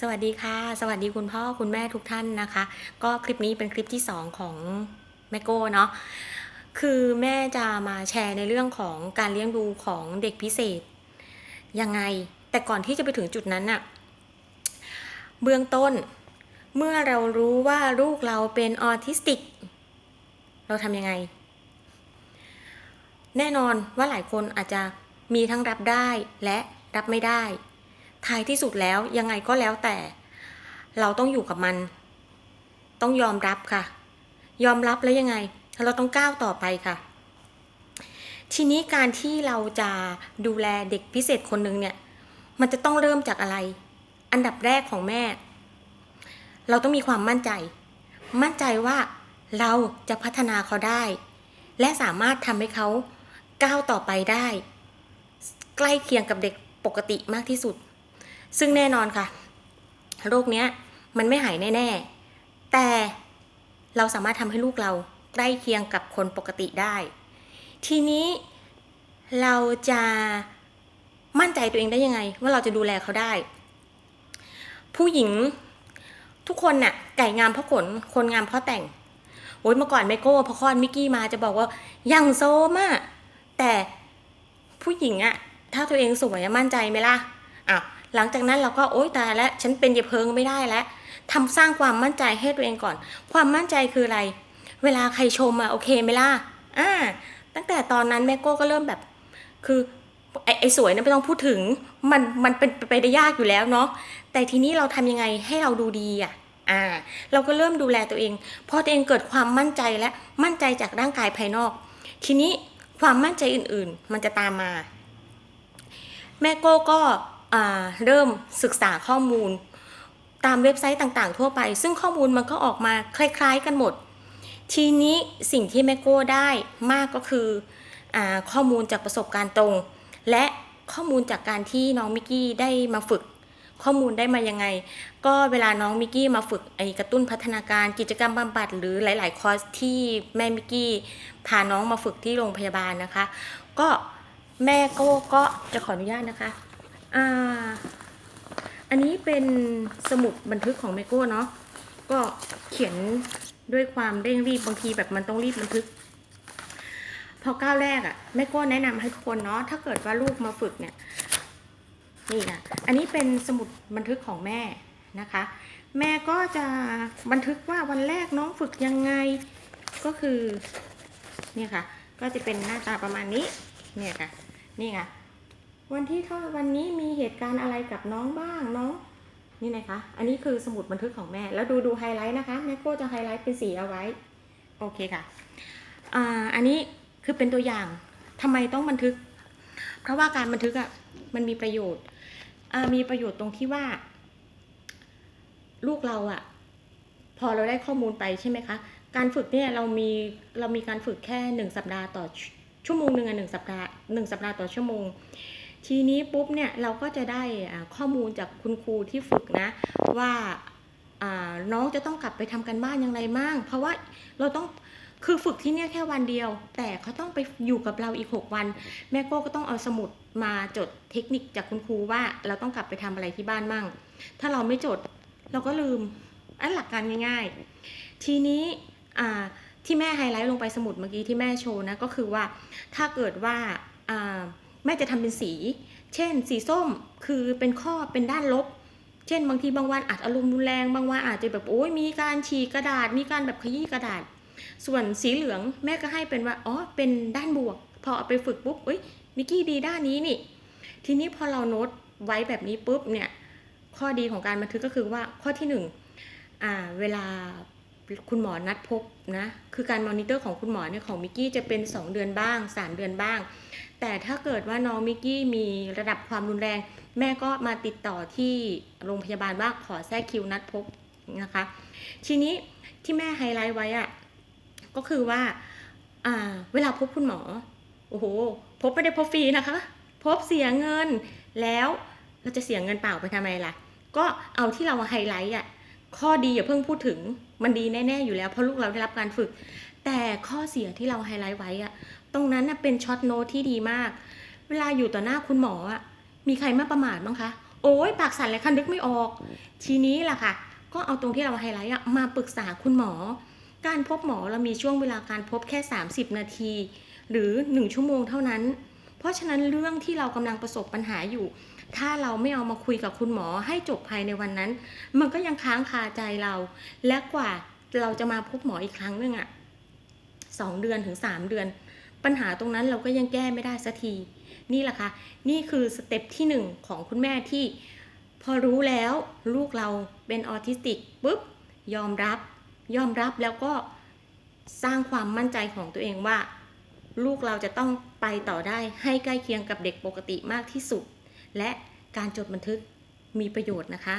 สวัสดีค่ะ สวัสดีคุณพ่อคุณแม่ทุกท่านนะคะ ก็คลิปนี้เป็นคลิปที่ 2 ของแม่โก้เนาะคือแม่จะมาแชร์ในเรื่องของการเลี้ยงดูของเด็กพิเศษ ยังไง แต่ก่อนที่จะไปถึงจุดนั้นน่ะเบื้องต้น เมื่อเรารู้ว่าลูกเราเป็นออทิสติก เราทำยังไง แน่นอนว่าหลายคนอาจจะมีทั้งรับได้และรับไม่ได้ ท้ายที่สุดแล้วยังไงก็แล้วแต่ เราต้องอยู่กับมัน ต้องยอมรับค่ะ ยอมรับแล้วยังไง เราต้องก้าวต่อไปค่ะ ทีนี้การที่เราจะดูแลเด็กพิเศษคนหนึ่งเนี่ย มันจะต้องเริ่มจากอะไร อันดับแรกของแม่ เราต้องมีความมั่นใจ มั่นใจว่าเราจะพัฒนาเขาได้ และสามารถทำให้เขาก้าวต่อไปได้ ใกล้เคียงกับเด็กปกติมากที่สุด ซึ่งแน่นอนค่ะ โรคเนี้ยมันไม่หายแน่ ๆ แต่เราสามารถทำให้ลูกเราใกล้เคียงกับคนปกติได้ ทีนี้เราจะมั่นใจตัวเองได้ยังไง ว่าเราจะดูแลเขาได้ ผู้หญิงทุกคนน่ะ ไก่งามเพราะขน คนงามเพราะแต่งโอ้ยเมื่อก่อนไมโก้พอคลอดมิกกี้มาจะบอกว่ายังโซมอะแต่ผู้หญิงอะถ้าตัวเองสวยอะมั่นใจไหมล่ะอะ หลังจากนั้นเราก็โอ๊ยตายแล้วฉันเป็นเยาเพิงไม่ได้แล้วทำสร้างความมั่นใจให้ตัวเองก่อน ความมั่นใจคืออะไร เวลาใครชมอะโอเคไหมล่ะอ่าตั้งแต่ตอนนั้นแม่โก้ก็เริ่มแบบ คือไอ้ไอ้สวยนั้นไม่ต้องพูดถึงมันมันเป็นไปได้ยากอยู่แล้วเนาะแต่ทีนี้เราทำยังไงให้เราดูดีอะอ่า เราก็เริ่มดูแลตัวเองพอตัวเองเกิดความมั่นใจและมั่นใจจากร่างกายภายนอก ทีนี้ความมั่นใจอื่นๆ มันจะตามมา แม่โก้ก็ เริ่มศึกษาข้อมูล ตามเว็บไซต์ต่างๆ ทั่วไป ซึ่งข้อมูลมันก็ออกมาคล้าย ๆ กันหมด ทีนี้สิ่งที่แม่โก้ได้มากก็คืออข้อมูลจากประสบการณ์ตรง และข้อมูลจากการที่น้องมิกกี้ได้มาฝึกข้อมูลได้มายังไง ก็เวลาน้องมิกกี้มาฝึกไอกระตุ้นพัฒนาการกิจกรรมบำบัดหรือหลาย ๆ คอร์สที่แม่มิกกี้พาน้องมาฝึกที่โรงพยาบาลนะคะ ก็แม่โก้ก็จะขออนุญาตนะคะ อันนี้เป็นสมุดบันทึกของแม่โก้เนาะ ก็เขียนด้วยความเร่งรีบบางทีแบบมันต้องรีบบันทึก พอก้าวแรกอะ่ะแม่โก้แนะนำให้ทุกคนเนาะถ้าเกิดว่าลูกมาฝึกเนี่ยนี่นะอันนี้เป็นสมุดบันทึกของแม่นะคะ แม่ก็จะบันทึกว่าวันแรกน้องฝึกยังไงก็คือเนี่ยค่ะ ก็จะเป็นหน้าตาประมาณนี้เนี่ยค่ะนี่ค่ะ วันที่เท่าวันนี้มีเหตุการณ์อะไรกับน้องบ้างน้องนี่นะคะ อันนี้คือสมุดบันทึกของแม่ แล้วดูดูไฮไลท์นะคะแม่โก้จะไฮไลท์เป็นสีเอาไว้ โอเคค่ะอ่าอันนี้คือเป็นตัวอย่างทำไมต้องบันทึก เพราะว่าการบันทึกอะมันมีประโยชน์อ่ามีประโยชน์ตรงที่ว่า ลูกเราอะ พอเราได้ข้อมูลไปใช่ไหมคะ การฝึกเนี่ยเรามีเรามีการฝึกแค่หนึ่งสัปดาห์ต่อชั่วโมงหนึ่งอะหนึ่งสัปดาห์หนึ่งสัปดาห์ต่อชั่วโมง ทีนี้ปุ๊บเนี่ยเราก็จะได้ข้อมูลจากคุณครูที่ฝึกนะ ว่าน้องจะต้องกลับไปทำกันบ้านอย่างไรมั่งเพราะว่าเราต้องคือฝึกที่เนี่ยแค่วันเดียว แต่เขาต้องไปอยู่กับเราอีก 6 วัน แม่โก้ก็ต้องเอาสมุดมาจดเทคนิคจากคุณครูว่าเราต้องกลับไปทำอะไรที่บ้านมั่ง ถ้าเราไม่จดเราก็ลืมอันหลักการง่ายๆ ทีนี้ที่แม่ไฮไลท์ลงไปสมุดเมื่อกี้ที่แม่โชว์นะก็คือว่าถ้าเกิดว่า แม่จะทำเป็นสี เช่น สีส้มคือเป็นข้อเป็นด้านลบ เช่น บางทีบางวันอาจอารมณ์รุนแรง บางวันอาจจะแบบโอ้ยมีการฉีกกระดาษ มีการแบบขยี้กระดาษ ส่วนสีเหลืองแม่ก็ให้เป็นว่าอ๋อเป็นด้านบวก พอเอาไปฝึกปุ๊บเอ้ยนิกกี้ดีด้านนี้นี่ ทีนี้พอเราโน้ตไว้แบบนี้ปุ๊บเนี่ยข้อดีของการบันทึกก็คือว่าข้อที่หนึ่งอ่าเวลาคุณหมอนัดพบนะ คือการมอนิเตอร์ของคุณหมอเนี่ยของมิกกี้จะเป็น 2 เดือนบ้าง 3 เดือนบ้าง แต่ถ้าเกิดว่าน้องมิกกี้มีระดับความรุนแรง แม่ก็มาติดต่อที่โรงพยาบาลว่าขอแทรกคิวนัดพบนะคะ ทีนี้ที่แม่ไฮไลท์ไว้อะก็คือว่าอ่าเวลาพบคุณหมอ โอ้โห พบไม่ได้พบฟรีนะคะ พบเสียเงิน แล้วเราจะเสียเงินเปล่าไปทำไมล่ะ ก็เอาที่เรามาไฮไลท์อะ ข้อดีอย่าเพิ่งพูดถึง มันดีแน่ ๆ อยู่แล้วเพราะลูกเราได้รับการฝึก แต่ข้อเสียที่เราไฮไลท์ไว้อะ ตรงนั้นเป็นช็อตโน้ตที่ดีมาก เวลาอยู่ต่อหน้าคุณหมออะมีใครมาประมาทบ้างคะ โอ้ยปากสั่นเลยค่ะนึกไม่ออก ทีนี้ล่ะค่ะ ก็เอาตรงที่เราไฮไลท์อะมาปรึกษาคุณหมอ การพบหมอเรามีช่วงเวลาการพบแค่ 30 นาที หรือ 1 ชั่วโมงเท่านั้น เพราะฉะนั้นเรื่องที่เรากำลังประสบปัญหาอยู่ ถ้าเราไม่เอามาคุยกับคุณหมอให้จบภายในวันนั้น มันก็ยังค้างคาใจเรา และกว่าเราจะมาพบหมออีกครั้งนึ่งอะสองเดือนถึงสามเดือน ปัญหาตรงนั้นเราก็ยังแก้ไม่ได้สักที นี่แหละค่ะ นี่คือสเต็ปที่หนึ่งของคุณแม่ที่ พอรู้แล้วลูกเราเป็นออทิสติกปุ๊บยอมรับ ยอมรับแล้วก็สร้างความมั่นใจของตัวเองว่า ลูกเราจะต้องไปต่อได้ให้ใกล้เคียงกับเด็กปกติมากที่สุด และการจดบันทึกมีประโยชน์นะคะ